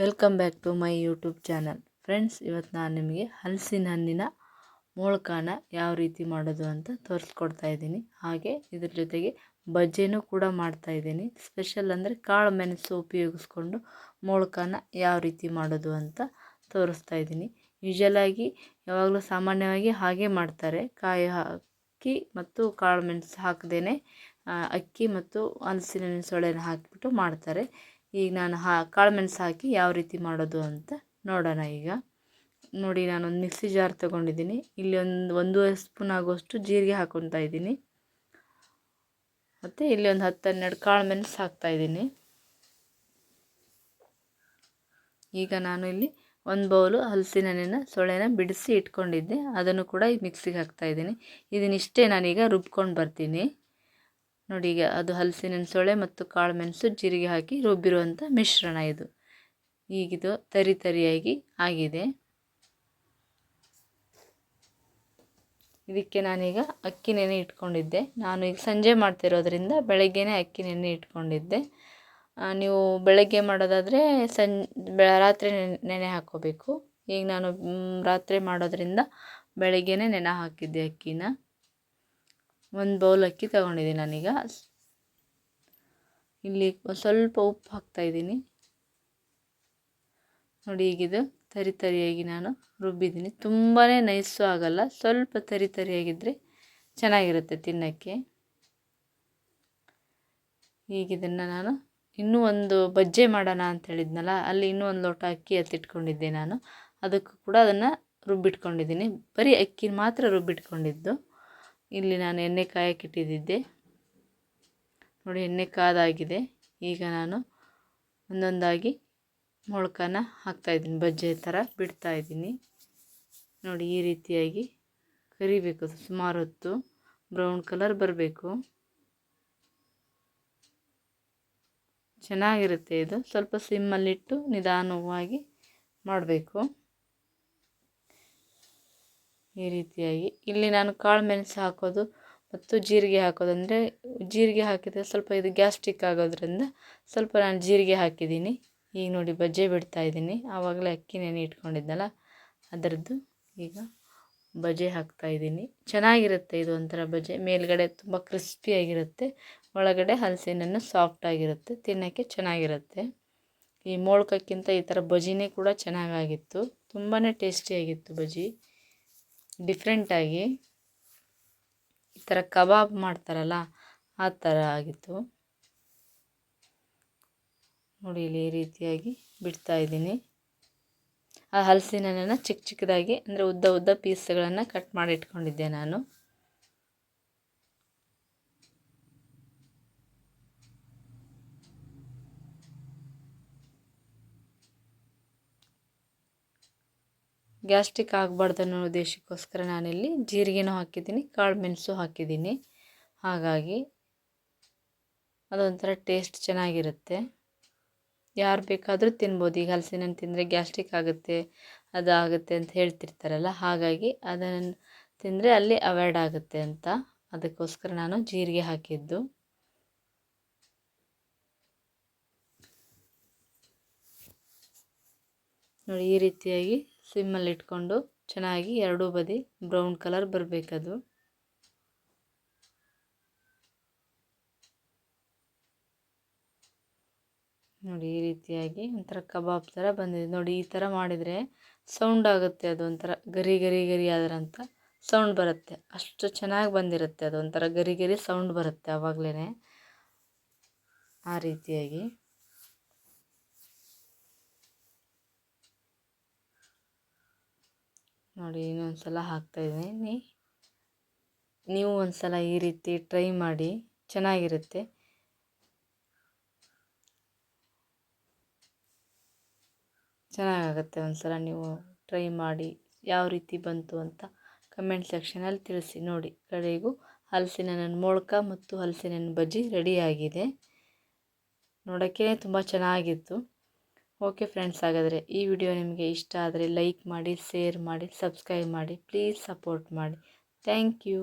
Welcome back to my YouTube channel friends ಇವತ್ತು ನಾನು ನಿಮಗೆ ಹಲಸಿನ ಹಣ್ಣಿನ ಮೊಳಕಾನ ಯಾವ ರೀತಿ ಮಾಡೋದು ಅಂತ ತೋರಿಸ್ಕೊಡ್ತಾ ಇದ್ದೀನಿ. ಹಾಗೆ ಇದ್ರ ಜೊತೆಗೆ ಬಜ್ಜಿನೂ ಕೂಡ ಮಾಡ್ತಾ ಇದ್ದೀನಿ. ಸ್ಪೆಷಲ್ ಅಂದರೆ ಕಾಳು ಮೆಣಸು ಉಪಯೋಗಿಸ್ಕೊಂಡು ಮೊಳಕಾನ ಯಾವ ರೀತಿ ಮಾಡೋದು ಅಂತ ತೋರಿಸ್ತಾ ಇದ್ದೀನಿ. ಯೂಶಲಾಗಿ ಯಾವಾಗಲೂ ಸಾಮಾನ್ಯವಾಗಿ ಹಾಗೆ ಮಾಡ್ತಾರೆ. ಕಾಯಿ ಹಾಕಿ ಮತ್ತು ಕಾಳು ಮೆಣಸು ಹಾಕದೇ ಅಕ್ಕಿ ಮತ್ತು ಹಲಸಿನ ಸೊಳೆನ ಹಾಕಿಬಿಟ್ಟು ಮಾಡ್ತಾರೆ. ಈಗ ನಾನು ಹಾ ಕಾಳು ಮೆಣಸು ಹಾಕಿ ಯಾವ ರೀತಿ ಮಾಡೋದು ಅಂತ ನೋಡೋಣ ಈಗ. ನೋಡಿ ನಾನು ಒಂದು ಮಿಕ್ಸಿ ಜಾರ್ ತೊಗೊಂಡಿದ್ದೀನಿ. ಇಲ್ಲಿ ಒಂದು, ಒಂದೂವರೆ ಸ್ಪೂನ್ ಆಗುವಷ್ಟು ಜೀರಿಗೆ ಹಾಕ್ಕೊತಾ ಇದ್ದೀನಿ. ಮತ್ತು ಇಲ್ಲಿ ಒಂದು ಹತ್ತು ಹನ್ನೆರಡು ಕಾಳು ಮೆಣಸು ಹಾಕ್ತಾಯಿದ್ದೀನಿ ಈಗ ನಾನು ಇಲ್ಲಿ ಒಂದು ಬೌಲು ಹಲಸಿನ ಹಣ್ಣಿನ ಸೊಳೆನ ಬಿಡಿಸಿ ಇಟ್ಕೊಂಡಿದ್ದೆ. ಅದನ್ನು ಕೂಡ ಈ ಮಿಕ್ಸಿಗೆ ಹಾಕ್ತಾಯಿದ್ದೀನಿ ಇದನ್ನಿಷ್ಟೇ ನಾನೀಗ ರುಬ್ಕೊಂಡು ಬರ್ತೀನಿ. ನೋಡಿ ಈಗ ಅದು ಹಲಸಿನ ಸೊಳೆ ಮತ್ತು ಕಾಳು ಮೆಣಸು ಜೀರಿಗೆ ಹಾಕಿ ರುಬ್ಬಿರುವಂಥ ಮಿಶ್ರಣ ಇದು. ಈಗಿದು ತರಿ ತರಿಯಾಗಿ ಆಗಿದೆ. ಇದಕ್ಕೆ ನಾನೀಗ ಅಕ್ಕಿ ನೆನೆ ಇಟ್ಕೊಂಡಿದ್ದೆ. ನಾನು ಈಗ ಸಂಜೆ ಮಾಡ್ತಿರೋದ್ರಿಂದ ಬೆಳಗ್ಗೆನೇ ಅಕ್ಕಿ ನೆನೆ ಇಟ್ಕೊಂಡಿದ್ದೆ. ನೀವು ಬೆಳಗ್ಗೆ ಮಾಡೋದಾದರೆ ಸಂ ರಾತ್ರಿ ನೆನೆ ಹಾಕ್ಕೋಬೇಕು ಈಗ ನಾನು ರಾತ್ರಿ ಮಾಡೋದ್ರಿಂದ ಬೆಳಗ್ಗೆನೇ ನೆನೆ ಹಾಕಿದ್ದೆ ಅಕ್ಕಿನ. ಒಂದು ಬೌಲ್ ಅಕ್ಕಿ ತಗೊಂಡಿದ್ದೀನಿ ನಾನೀಗ. ಇಲ್ಲಿ ಸ್ವಲ್ಪ ಉಪ್ಪು ಹಾಕ್ತಾಯಿದ್ದೀನಿ ನೋಡಿ ಈಗಿದು ತರಿ ತರಿಯಾಗಿ ನಾನು ರುಬ್ಬಿದ್ದೀನಿ. ತುಂಬಾ ನೈಸು ಆಗಲ್ಲ. ಸ್ವಲ್ಪ ತರಿ ತರಿಯಾಗಿದ್ದರೆ ಚೆನ್ನಾಗಿರುತ್ತೆ ತಿನ್ನೋಕ್ಕೆ. ಈಗಿದನ್ನು ನಾನು ಇನ್ನೂ ಒಂದು ಬಜ್ಜೆ ಮಾಡೋಣ ಅಂತ ಹೇಳಿದ್ನಲ್ಲ, ಅಲ್ಲಿ ಇನ್ನೂ ಒಂದು ಲೋಟ ಅಕ್ಕಿ ಎತ್ತಿಟ್ಕೊಂಡಿದ್ದೆ ನಾನು. ಅದಕ್ಕೂ ಕೂಡ ಅದನ್ನು ರುಬ್ಬಿಟ್ಕೊಂಡಿದ್ದೀನಿ. ಬರೀ ಅಕ್ಕಿ ಮಾತ್ರ ರುಬ್ಬಿಟ್ಕೊಂಡಿದ್ದು. ಇಲ್ಲಿ ನಾನು ಎಣ್ಣೆ ಕಾಯಕ್ಕಿಟ್ಟಿದ್ದೆ ನೋಡಿ ಎಣ್ಣೆ ಕಾದಾಗಿದೆ. ಈಗ ನಾನು ಒಂದೊಂದಾಗಿ ಮೊಳಕನ ಹಾಕ್ತಾಯಿದ್ದೀನಿ ಬಜ್ಜೆ ಥರ ಬಿಡ್ತಾಯಿದ್ದೀನಿ ನೋಡಿ ಈ ರೀತಿಯಾಗಿ ಕರಿಬೇಕು. ಸುಮಾರು ಹೊತ್ತು ಬ್ರೌನ್ ಕಲರ್ ಬರಬೇಕು. ಚೆನ್ನಾಗಿರುತ್ತೆ ಇದು. ಸ್ವಲ್ಪ ಸಿಮ್ಮಲ್ಲಿಟ್ಟು ನಿಧಾನವಾಗಿ ಮಾಡಬೇಕು. ಈ ರೀತಿಯಾಗಿ. ಇಲ್ಲಿ ನಾನು ಕಾಳು ಮೆಣಸು ಹಾಕೋದು ಮತ್ತು ಜೀರಿಗೆ ಹಾಕೋದು. ಅಂದರೆ ಜೀರಿಗೆ ಹಾಕಿದರೆ ಸ್ವಲ್ಪ ಇದು ಗ್ಯಾಸ್ಟ್ರಿಕ್ ಆಗೋದ್ರಿಂದ ಸ್ವಲ್ಪ ನಾನು ಜೀರಿಗೆ ಹಾಕಿದ್ದೀನಿ. ಈಗ ನೋಡಿ ಬಜ್ಜೆ ಬಿಡ್ತಾ ಇದ್ದೀನಿ. ಆವಾಗಲೇ ಅಕ್ಕಿ ನೆನೆ ಇಟ್ಕೊಂಡಿದ್ದಲ್ಲ ಅದರದ್ದು ಈಗ ಬಜೆ ಹಾಕ್ತಾ ಇದ್ದೀನಿ. ಚೆನ್ನಾಗಿರುತ್ತೆ ಇದು ಒಂಥರ ಬಜೆ ಮೇಲ್ಗಡೆ ತುಂಬ ಕ್ರಿಸ್ಪಿಯಾಗಿರುತ್ತೆ ಒಳಗಡೆ ಹಲಸಿನನ್ನು ಸಾಫ್ಟಾಗಿರುತ್ತೆ ತಿನ್ನೋಕ್ಕೆ ಚೆನ್ನಾಗಿರುತ್ತೆ. ಈ ಮೋಳ್ಕಕ್ಕಿಂತ ಈ ಥರ ಬಜಿನೇ ಕೂಡ ಚೆನ್ನಾಗಾಗಿತ್ತು. ತುಂಬಾ ಟೇಸ್ಟಿಯಾಗಿತ್ತು ಬಜಿ ಡಿಫ್ರೆಂಟಾಗಿ ಈ ಥರ ಕಬಾಬ್ ಮಾಡ್ತಾರಲ್ಲ, ಆ ಥರ ಆಗಿತ್ತು. ನೋಡಿ ಇಲ್ಲಿ ಈ ರೀತಿಯಾಗಿ ಬಿಡ್ತಾ ಇದ್ದೀನಿ. ಆ ಹಲಸಿನ ಚಿಕ್ಕ ಚಿಕ್ಕದಾಗಿ, ಅಂದರೆ ಉದ್ದ ಉದ್ದ ಪೀಸ್ಗಳನ್ನು ಕಟ್ ಮಾಡಿ ಇಟ್ಕೊಂಡಿದ್ದೆ ನಾನು. ಗ್ಯಾಸ್ಟ್ರಿಕ್ ಆಗಬಾರ್ದು ಅನ್ನೋ ಉದ್ದೇಶಕ್ಕೋಸ್ಕರ ನಾನಿಲ್ಲಿ ಜೀರಿಗೆನೂ ಹಾಕಿದ್ದೀನಿ, ಕಾಳು ಮೆಣಸು ಹಾಕಿದ್ದೀನಿ. ಹಾಗಾಗಿ ಅದೊಂಥರ ಟೇಸ್ಟ್ ಚೆನ್ನಾಗಿರುತ್ತೆ. ಯಾರು ಬೇಕಾದರೂ ತಿನ್ಬೋದು. ಈಗ ಹಲಸಿನ ತಿಂದರೆ ಗ್ಯಾಸ್ಟ್ರಿಕ್ ಆಗುತ್ತೆ, ಅದು ಆಗುತ್ತೆ ಅಂತ ಹೇಳ್ತಿರ್ತಾರಲ್ಲ, ಹಾಗಾಗಿ ಅದನ್ನು ತಿಂದರೆ ಅಲ್ಲಿ ಅವಾಯ್ಡ್ ಆಗುತ್ತೆ ಅಂತ ಅದಕ್ಕೋಸ್ಕರ ನಾನು ಜೀರಿಗೆ ಹಾಕಿದ್ದು. ನೋಡಿ ಈ ರೀತಿಯಾಗಿ ಸಿಮ್ಮಲ್ಲಿ ಇಟ್ಕೊಂಡು ಚೆನ್ನಾಗಿ ಎರಡೂ ಬದಿ ಬ್ರೌನ್ ಕಲರ್ ಬರಬೇಕದು. ನೋಡಿ ಈ ರೀತಿಯಾಗಿ ಒಂಥರ ಕಬಾಬ್ ಥರ ಬಂದಿದೆ. ನೋಡಿ ಈ ಥರ ಮಾಡಿದರೆ ಸೌಂಡ್ ಆಗುತ್ತೆ ಅದು ಒಂಥರ ಗರಿ ಗರಿ ಗರಿ ಆದ್ರಂತ ಸೌಂಡ್ ಬರುತ್ತೆ. ಅಷ್ಟು ಚೆನ್ನಾಗಿ ಬಂದಿರುತ್ತೆ ಅದು ಒಂಥರ ಗರಿ ಗರಿ ಸೌಂಡ್ ಬರುತ್ತೆ ಆವಾಗಲೇ ಆ ರೀತಿಯಾಗಿ. ನೋಡಿ ಇನ್ನೊಂದು ಸಲ ಹಾಕ್ತಾಯಿದ್ದೀನಿ ನೀವು ಒಂದು ಸಲ ಈ ರೀತಿ ಟ್ರೈ ಮಾಡಿ, ಚೆನ್ನಾಗಿರುತ್ತೆ. ಚೆನ್ನಾಗಾಗುತ್ತೆ ಒಂದು ಸಲ ನೀವು ಟ್ರೈ ಮಾಡಿ, ಯಾವ ರೀತಿ ಬಂತು ಅಂತ ಕಮೆಂಟ್ ಸೆಕ್ಷನಲ್ಲಿ ತಿಳಿಸಿ. ನೋಡಿ, ಕಡೆಗೂ ಹಲಸಿನ ನನ್ನ ಮೊಳಕ ಮತ್ತು ಹಲಸಿನ ಬಜ್ಜಿ ರೆಡಿಯಾಗಿದೆ ನೋಡೋಕ್ಕೆ ತುಂಬ ಚೆನ್ನಾಗಿತ್ತು. ಓಕೆ ಫ್ರೆಂಡ್ಸ್ ಹಾಗಾದರೆ ಈ ವಿಡಿಯೋ ನಿಮಗೆ ಇಷ್ಟ ಆದರೆ ಲೈಕ್ ಮಾಡಿ ಶೇರ್ ಮಾಡಿ ಸಬ್ಸ್ಕ್ರೈಬ್ ಮಾಡಿ ಪ್ಲೀಸ್ ಸಪೋರ್ಟ್ ಮಾಡಿ. Thank you